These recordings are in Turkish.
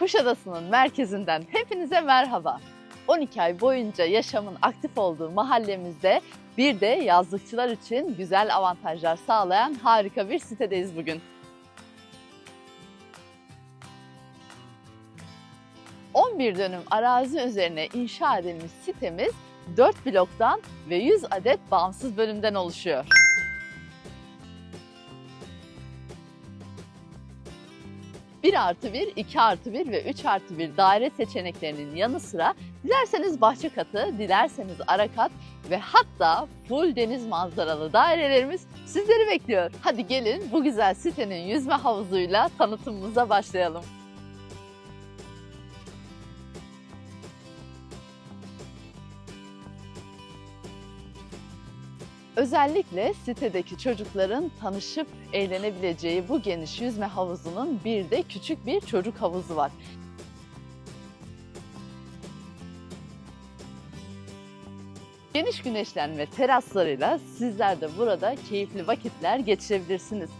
Kuşadası'nın merkezinden hepinize merhaba. 12 ay boyunca yaşamın aktif olduğu mahallemizde bir de yazlıkçılar için güzel avantajlar sağlayan harika bir sitedeyiz bugün. 11 dönüm arazi üzerine inşa edilmiş sitemiz 4 bloktan ve 100 adet bağımsız bölümden oluşuyor. Bir artı bir, iki artı bir ve üç artı bir daire seçeneklerinin yanı sıra dilerseniz bahçe katı, dilerseniz ara kat ve hatta full deniz manzaralı dairelerimiz sizleri bekliyor. Hadi gelin bu güzel sitenin yüzme havuzuyla tanıtımımıza başlayalım. Özellikle sitedeki çocukların tanışıp eğlenebileceği bu geniş yüzme havuzunun bir de küçük bir çocuk havuzu var. Geniş güneşlenme teraslarıyla sizler de burada keyifli vakitler geçirebilirsiniz.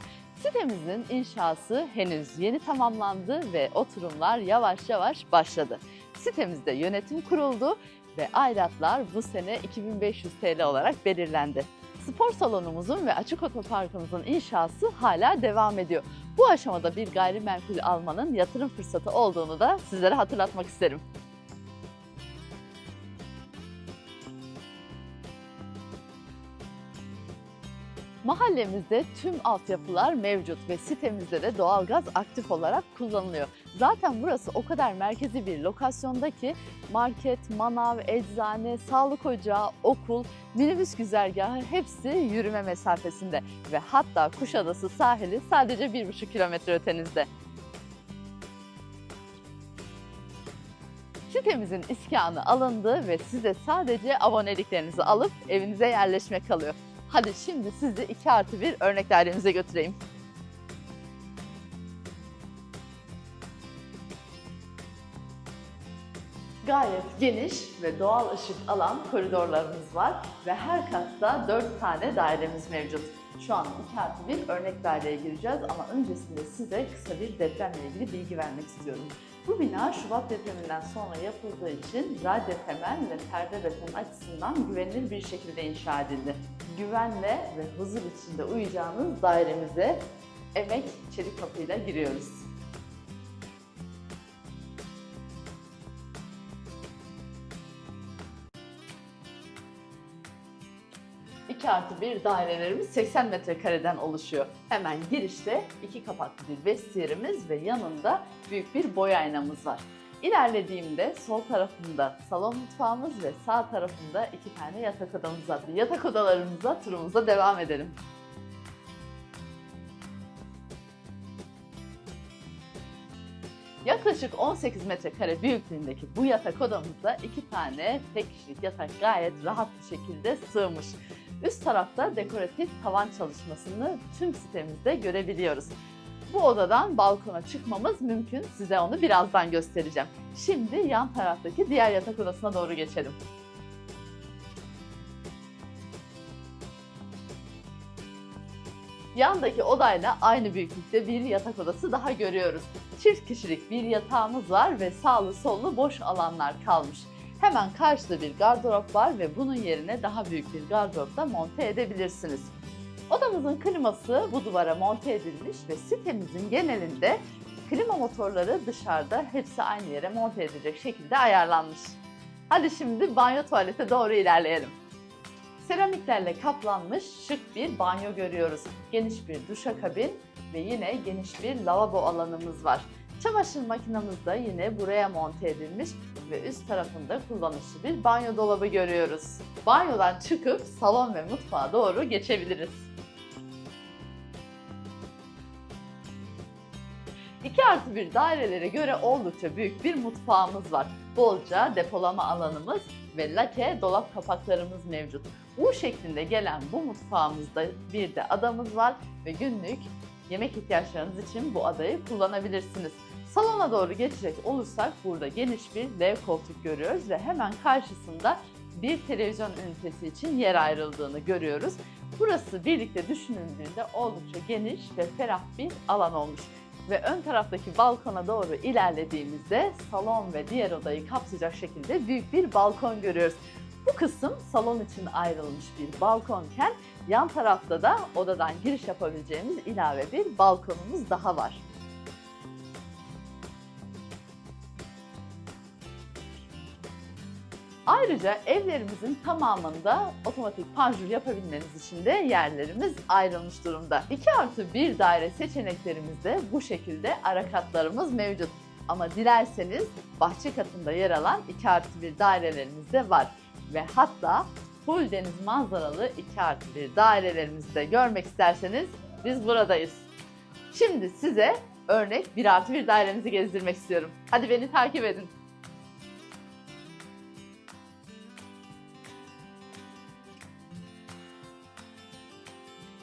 Sitemizin inşası henüz yeni tamamlandı ve oturumlar yavaş yavaş başladı. Sitemizde yönetim kuruldu ve aidatlar bu sene 2500 TL olarak belirlendi. Spor salonumuzun ve açık otoparkımızın inşası hala devam ediyor. Bu aşamada bir gayrimenkul almanın yatırım fırsatı olduğunu da sizlere hatırlatmak isterim. Mahallemizde tüm altyapılar mevcut ve sitemizde de doğalgaz aktif olarak kullanılıyor. Zaten burası o kadar merkezi bir lokasyonda ki market, manav, eczane, sağlık ocağı, okul, minibüs güzergahı hepsi yürüme mesafesinde ve hatta Kuşadası sahili sadece 1,5 kilometre ötenizde. Sitemizin iskanı alındı ve size sadece aboneliklerinizi alıp evinize yerleşmek kalıyor. Hadi şimdi sizi 2 artı 1 örnek dairemize götüreyim. Gayet geniş ve doğal ışık alan koridorlarımız var ve her katta 4 tane dairemiz mevcut. Şu an 2 artı 1 örnek daireye gireceğiz ama öncesinde size kısa bir depremle ilgili bilgi vermek istiyorum. Bu bina Şubat depreminden sonra yapıldığı için radyo temel ve perde beton açısından güvenilir bir şekilde inşa edildi. Güvenle ve huzur içinde uyuyacağınız dairemize emek çelik kapıyla giriyoruz. Artı 1 dairelerimiz 80 metrekareden oluşuyor. Hemen girişte iki kapaklı bir vestiyerimiz ve yanında büyük bir boy aynamız var. İlerlediğimde sol tarafında salon mutfağımız ve sağ tarafında iki tane yatak odamız var. Yatak odalarımıza turumuza devam edelim. Yaklaşık 18 metrekare büyüklüğündeki bu yatak odamızda iki tane tek kişilik yatak gayet rahat bir şekilde sığmış. Üst tarafta dekoratif tavan çalışmasını tüm sitemizde görebiliyoruz. Bu odadan balkona çıkmamız mümkün. Size onu birazdan göstereceğim. Şimdi yan taraftaki diğer yatak odasına doğru geçelim. Yandaki odayla aynı büyüklükte bir yatak odası daha görüyoruz. Çift kişilik bir yatağımız var ve sağlı sollu boş alanlar kalmış. Hemen karşıda bir gardırop var ve bunun yerine daha büyük bir gardırop da monte edebilirsiniz. Odamızın kliması bu duvara monte edilmiş ve sitemizin genelinde klima motorları dışarıda hepsi aynı yere monte edilecek şekilde ayarlanmış. Hadi şimdi banyo tuvalete doğru ilerleyelim. Seramiklerle kaplanmış şık bir banyo görüyoruz. Geniş bir duşakabin ve yine geniş bir lavabo alanımız var. Çamaşır makinamız da yine buraya monte edilmiş ve üst tarafında kullanışlı bir banyo dolabı görüyoruz. Banyodan çıkıp salon ve mutfağa doğru geçebiliriz. 2 artı 1 dairelere göre oldukça büyük bir mutfağımız var. Bolca depolama alanımız ve lake dolap kapaklarımız mevcut. U şeklinde gelen bu mutfağımızda bir de adamız var ve günlük yemek ihtiyaçlarınız için bu adayı kullanabilirsiniz. Salona doğru geçecek olursak burada geniş bir dev koltuk görüyoruz ve hemen karşısında bir televizyon ünitesi için yer ayrıldığını görüyoruz. Burası birlikte düşünüldüğünde oldukça geniş ve ferah bir alan olmuş. Ve ön taraftaki balkona doğru ilerlediğimizde salon ve diğer odayı kapsayacak şekilde büyük bir balkon görüyoruz. Bu kısım salon için ayrılmış bir balkonken yan tarafta da odadan giriş yapabileceğimiz ilave bir balkonumuz daha var. Ayrıca evlerimizin tamamında otomatik panjur yapabilmeniz için de yerlerimiz ayrılmış durumda. 2 artı 1 daire seçeneklerimizde bu şekilde ara katlarımız mevcut. Ama dilerseniz bahçe katında yer alan 2 artı 1 dairelerimiz de var. Ve hatta full deniz manzaralı 2 artı 1 dairelerimizi de görmek isterseniz biz buradayız. Şimdi size örnek 1 artı 1 dairemizi gezdirmek istiyorum. Hadi beni takip edin.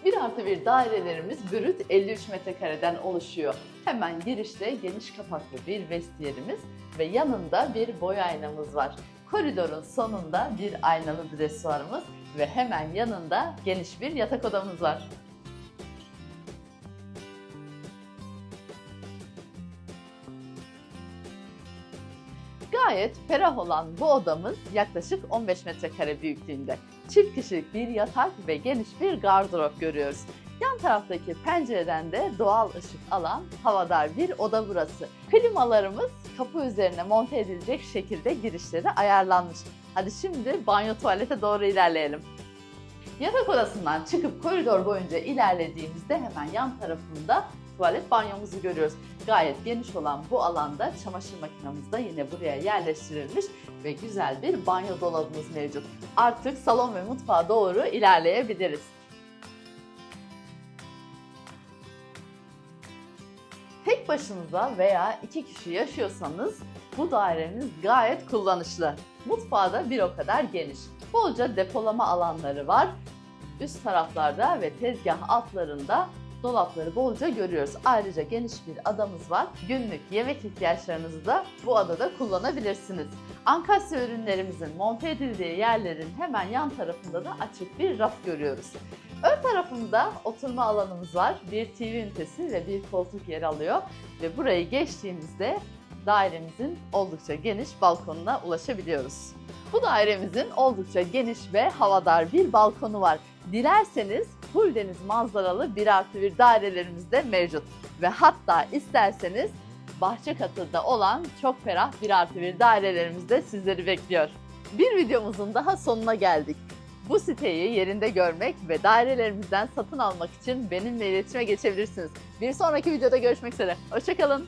Bir artı bir dairelerimiz brüt 53 metrekareden oluşuyor. Hemen girişte geniş kapaklı bir vestiyerimiz ve yanında bir boy aynamız var. Koridorun sonunda bir aynalı dresuarımız ve hemen yanında geniş bir yatak odamız var. Gayet ferah olan bu odamız yaklaşık 15 metrekare büyüklüğünde. Çift kişilik bir yatak ve geniş bir gardırop görüyoruz. Yan taraftaki pencereden de doğal ışık alan havadar bir oda burası. Klimalarımız kapı üzerine monte edilecek şekilde girişleri ayarlanmış. Hadi şimdi banyo tuvalete doğru ilerleyelim. Yatak odasından çıkıp koridor boyunca ilerlediğimizde hemen yan tarafında tuvalet banyomuzu görüyoruz. Gayet geniş olan bu alanda çamaşır makinamız da yine buraya yerleştirilmiş ve güzel bir banyo dolabımız mevcut. Artık salon ve mutfağa doğru ilerleyebiliriz. Başınıza veya iki kişi yaşıyorsanız bu daireniz gayet kullanışlı. Mutfağı da bir o kadar geniş. Bolca depolama alanları var. Üst taraflarda ve tezgah altlarında dolapları bolca görüyoruz. Ayrıca geniş bir adamız var. Günlük yemek ihtiyaçlarınızı da bu adada kullanabilirsiniz. Ankasya ürünlerimizin monte edildiği yerlerin hemen yan tarafında da açık bir raf görüyoruz. Ön tarafında oturma alanımız var. Bir TV ünitesi ve bir koltuk yer alıyor. Ve burayı geçtiğimizde dairemizin oldukça geniş balkonuna ulaşabiliyoruz. Bu dairemizin oldukça geniş ve havadar bir balkonu var. Dilerseniz full deniz manzaralı 1 artı 1 dairelerimiz de mevcut. Ve hatta isterseniz bahçe katında olan çok ferah 1 artı 1 dairelerimiz de sizleri bekliyor. Bir videomuzun daha sonuna geldik. Bu siteyi yerinde görmek ve dairelerimizden satın almak için benimle iletişime geçebilirsiniz. Bir sonraki videoda görüşmek üzere. Hoşçakalın.